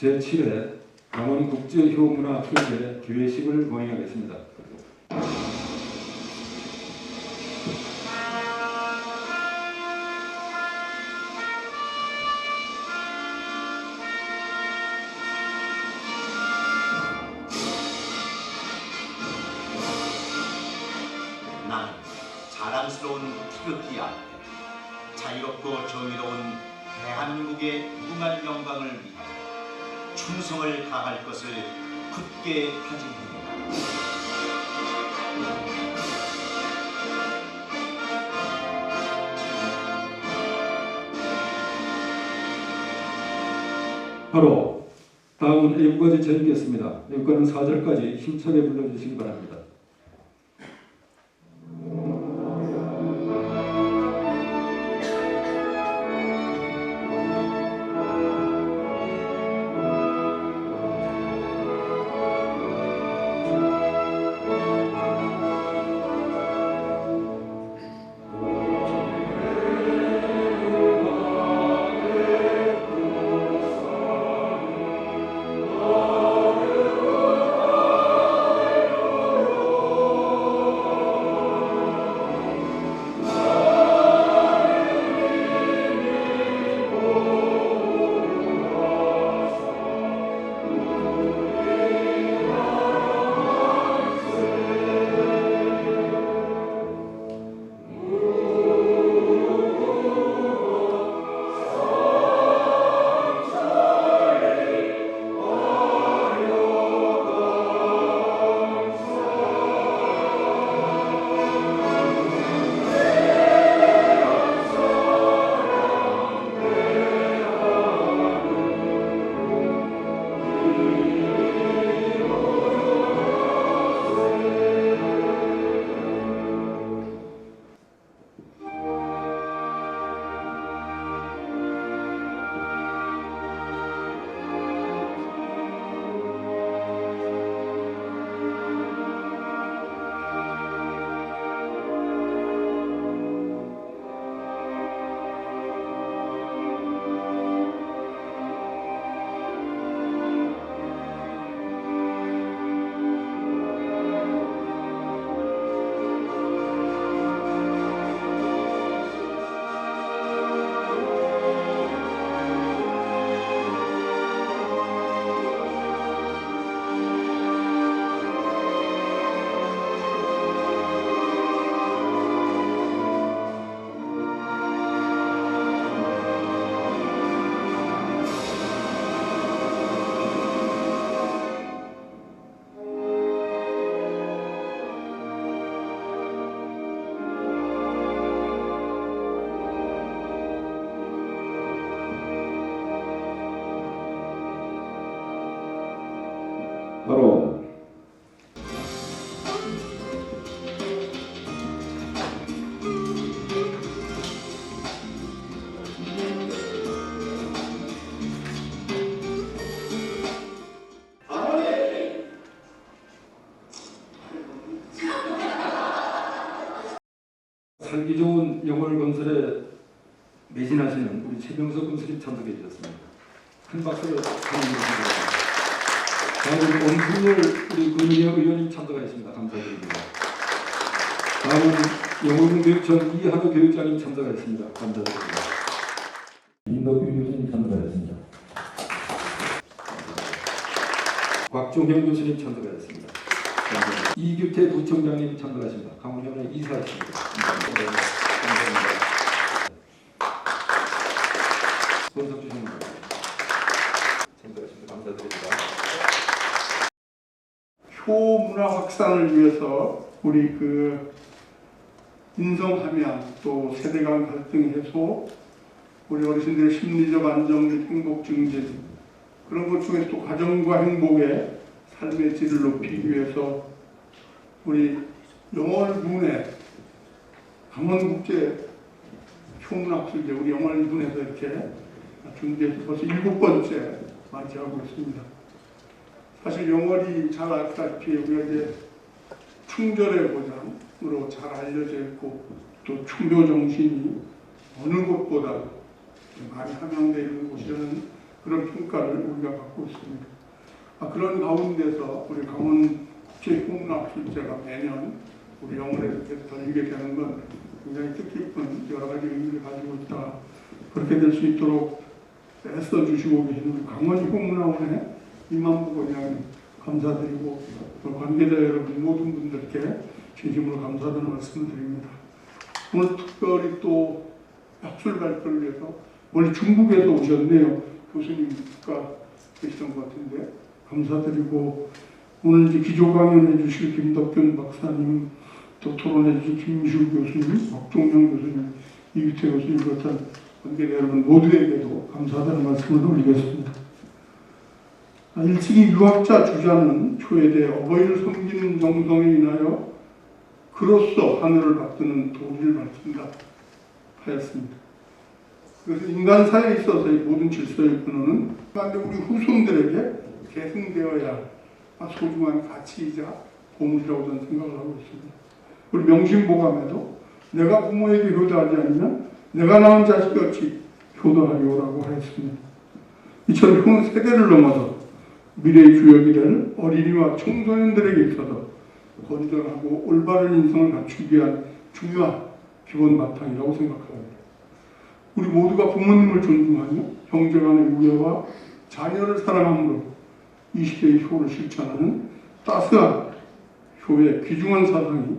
지금부터 제7회 강원국제효문화 축제 기회식을 거행하겠습니다. 나는 자랑스러운 태극기 앞에 자유롭고 정의로운 대한민국의 무궁한 영광을 위하여 충성을 다할 것을 굳게 다짐합니다. 바로 다음은 애국가지 재밌겠습니다. 애국가는 4절까지 힘차게 불러주시기 바랍니다. 살기 좋은 영월 건설에 매진하시는 우리 최병석 군수님 참석해 주셨습니다. 큰 박수를 보내주시기 다음은 원순열 우리 금은혁 의원님 참석하셨습니다. 감사드립니다. 다음은 영월군교육청 이하도 교육장님 참석하셨습니다. 감사드립니다. 임덕규 교수님 참석하셨습니다. 곽종현 교수님 참석하셨습니다. 이규태 부총장님 참석하십니다. 강원현의 이사였습니다. 감사합니다. 감사합니다. 손석 주시는 분 참석하십니다. 감사드립니다. 효 문화 확산을 위해서 우리 그 인성 함양 또 세대 간 갈등 해소 우리 어르신들의 심리적 안정 및 행복 증진 그런 것 중에 또 가정과 행복의 삶의 질을 높이기 위해서 우리 영월군의 강원국제 효문학술제 우리 영월군에서 이렇게 준비해서 벌써 일곱 번째 맞이하고 있습니다. 사실 영월이 잘 알다시피 우리가 이제 충절의 고장으로 잘 알려져 있고 또 충교 정신이 어느 곳보다 많이 함양되어 있는 곳이라는 그런 평가를 우리가 받고 있습니다. 아, 그런 가운데서 우리 강원 국제흉문학술제가 매년 우리 영월에서 계속 열리게 되는 건 굉장히 뜻깊은 여러 가지 의미를 가지고 있다. 그렇게 될 수 있도록 애써 주시고 계신 우리 강원 흉문학원의 이만부 원장님 감사드리고 또 관계자 여러분 모든 분들께 진심으로 감사드리는 말씀을 드립니다. 오늘 특별히 또 학술 발표를 위해서 원래 중국에서 오셨네요. 교수님과 계시던 것 같은데 감사드리고 오늘 이제 기조 강연해 주실 김덕균 박사님 또 토론해 주실 김미수 교수님, 박종영 교수님, 이규태 교수님 비롯한 관계자 여러분 모두에게도 감사하다는 말씀을 올리겠습니다. 아, 일찍이 유학자 주자는 초에대 어버이를 섬기는 정성에 인하여 그로써 하늘을 받드는 도리를 밝힌다 하였습니다. 그래서 인간 사회에 있어서의 모든 질서의 근원은 우리 후손들에게 계승되어야 할 소중한 가치이자 보물이라고 저는 생각을 하고 있습니다. 우리 명심보감에도 내가 부모에게 효도하지 않으면 내가 낳은 자식같이 효도하리오라고 하였습니다. 이처럼 효는 세대를 넘어서 미래의 주역이 될 어린이와 청소년들에게 있어서 건전하고 올바른 인성을 갖추기 위한 중요한 기본 바탕이라고 생각합니다. 우리 모두가 부모님을 존중하며 형제간의 우애와 자녀를 사랑함으로 이 시대의 효를 실천하는 따스한 효의 귀중한 사상이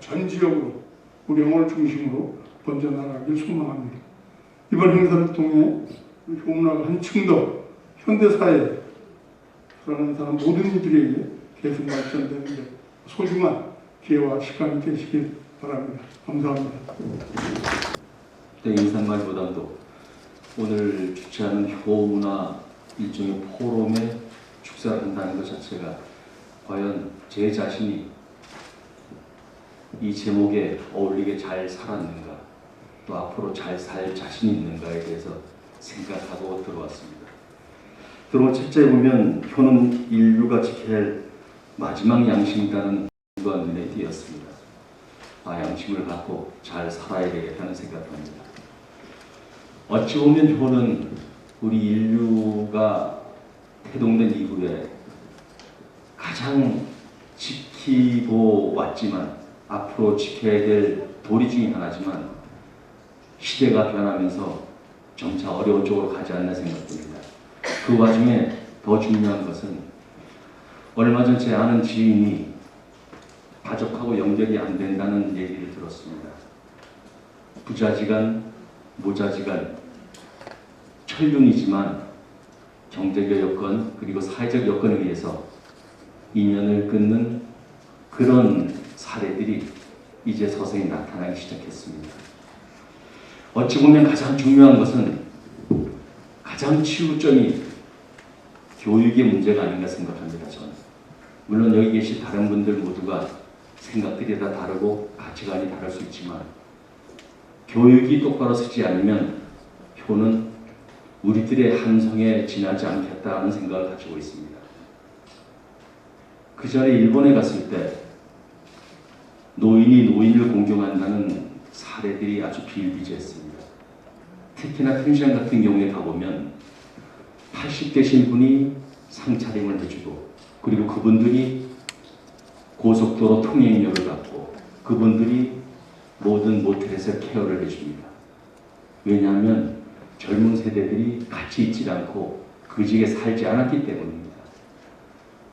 전 지역으로 우리 영혼을 중심으로 번져나가길 소망합니다. 이번 행사를 통해 효문화가 한층 더 현대사회에 살아가는 사람 모든 이들에게 계속 발전되는 데 소중한 기회와 시간이 되시길 바랍니다. 감사합니다. 때 인상말보다도 오늘 주최하는 효문화 일종의 포럼에 축사를 한다는 것 자체가 과연 제 자신이 이 제목에 어울리게 잘 살았는가 또 앞으로 잘 살 자신이 있는가에 대해서 생각하고 들어왔습니다. 들어온 책자에 보면 효는 인류가 지켜야 할 마지막 양심이라는 가 눈에 띄었습니다. 아, 양심을 갖고 잘 살아야 되겠다는 생각합니다. 어찌 보면 효는 우리 인류가 태동된 이후에 가장 지키고 왔지만 앞으로 지켜야 될 도리 중에 하나지만 시대가 변하면서 점차 어려운 쪽으로 가지 않나 생각됩니다. 그 와중에 더 중요한 것은 얼마 전 제 아는 지인이 가족하고 연결이 안 된다는 얘기를 들었습니다. 부자지간, 모자지간, 천륜이지만 경제적 여건 그리고 사회적 여건에 의해서 인연을 끊는 그런 사례들이 이제 서서히 나타나기 시작했습니다. 어찌 보면 가장 중요한 것은 가장 치우점이 교육의 문제가 아닌가 생각합니다. 저는 물론 여기 계신 다른 분들 모두가 생각들이 다 다르고 가치관이 다를 수 있지만 교육이 똑바로 서지 않으면 효는 우리들의 함성에 지나지 않겠다는 생각을 가지고 있습니다. 그 전에 일본에 갔을 때 노인이 노인을 공경한다는 사례들이 아주 비일비재했습니다. 특히나 펜션 같은 경우에 가보면 80대신 분이 상차림을 해주고 그리고 그분들이 고속도로 통행료를 받고 그분들이 모든 모텔에서 케어를 해줍니다. 왜냐하면 젊은 세대들이 같이 있지 않고 그 지에 살지 않았기 때문입니다.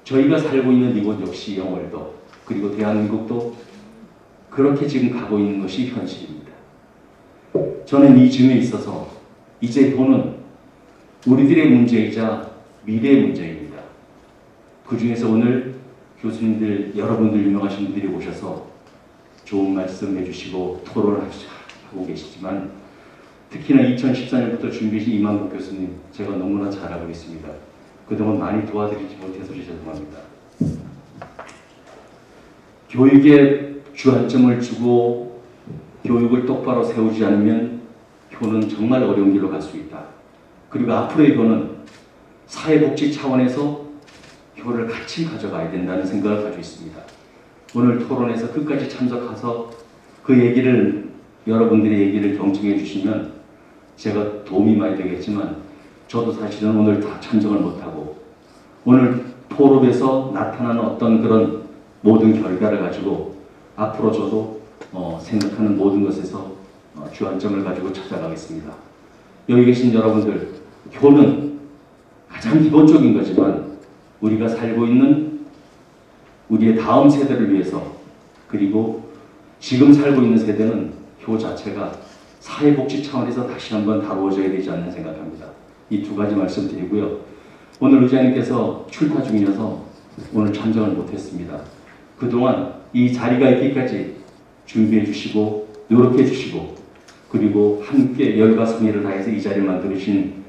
저희가 살고 있는 이곳 역시 영월도 그리고 대한민국도 그렇게 지금 가고 있는 것이 현실입니다. 저는 이 점에 있어서 이제 보는 우리들의 문제이자 미래의 문제입니다. 그 중에서 오늘 교수님들, 여러분들 유명하신 분들이 오셔서 좋은 말씀 해주시고 토론을 하고 계시지만 특히나 2014년부터 준비하신 이만국 교수님 제가 너무나 잘 알고 있습니다. 그동안 많이 도와드리지 못해서 죄송합니다. 교육에 주안점을 주고 교육을 똑바로 세우지 않으면 교는 정말 어려운 길로 갈 수 있다. 그리고 앞으로의 교는 사회복지 차원에서 교를 같이 가져가야 된다는 생각을 가지고 있습니다. 오늘 토론에서 끝까지 참석해서 그 얘기를 여러분들의 얘기를 경청해 주시면 제가 도움이 많이 되겠지만 저도 사실은 오늘 다 참석을 못하고 오늘 토론에서 나타나는 어떤 그런 모든 결과를 가지고 앞으로 저도 어, 생각하는 모든 것에서 어, 주안점을 가지고 찾아가겠습니다. 여기 계신 여러분들, 교는 가장 기본적인 거지만 우리가 살고 있는 우리의 다음 세대를 위해서 그리고 지금 살고 있는 세대는 교 자체가 사회복지 차원에서 다시 한번 다루어져야 되지 않나 생각합니다. 이 두 가지 말씀드리고요. 오늘 의장님께서 출타 중이어서 오늘 참석을 못했습니다. 그동안 이 자리가 있기까지 준비해 주시고 노력해 주시고 그리고 함께 열과 성의를 다해서 이 자리를 만들어주신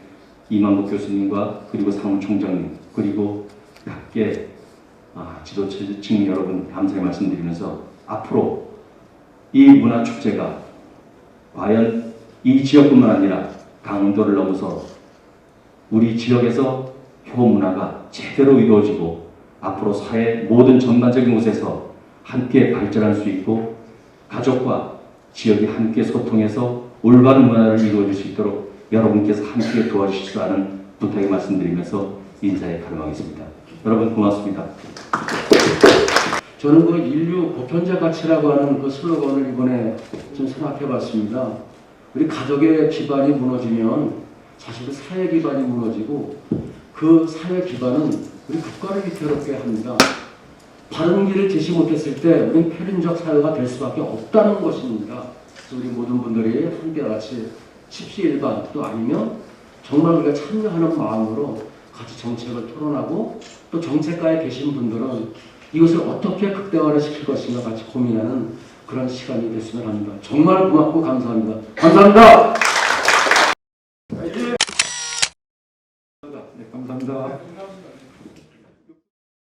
이만복 교수님과 그리고 사무총장님 그리고 함께 아, 지도층 여러분 감사의 말씀드리면서 앞으로 이 문화축제가 과연 이 지역뿐만 아니라 강원도를 넘어서 우리 지역에서 효 문화가 제대로 이루어지고 앞으로 사회 모든 전반적인 곳에서 함께 발전할 수 있고 가족과 지역이 함께 소통해서 올바른 문화를 이루어질 수 있도록 여러분께서 함께 도와주시라는 부탁의 말씀드리면서 인사에 가름하겠습니다. 여러분 고맙습니다. 저는 그 인류 보편자 가치라고 하는 그 슬로건을 이번에 좀 생각해 봤습니다. 우리 가족의 기반이 무너지면 사실 그 사회 기반이 무너지고 그 사회 기반은 우리 국가를 위태롭게 합니다. 바른 길을 지시 못했을 때 우리는 편인적 사회가 될 수밖에 없다는 것입니다. 그래서 우리 모든 분들이 함께같이 십시일반 또 아니면 정말 우리가 참여하는 마음으로 같이 정책을 토론하고 또 정책가에 계신 분들은 이것을 어떻게 극대화를 시킬 것인가 같이 고민하는 그런 시간이 됐으면 합니다. 정말 고맙고 감사합니다. 감사합니다. 네, 감사합니다.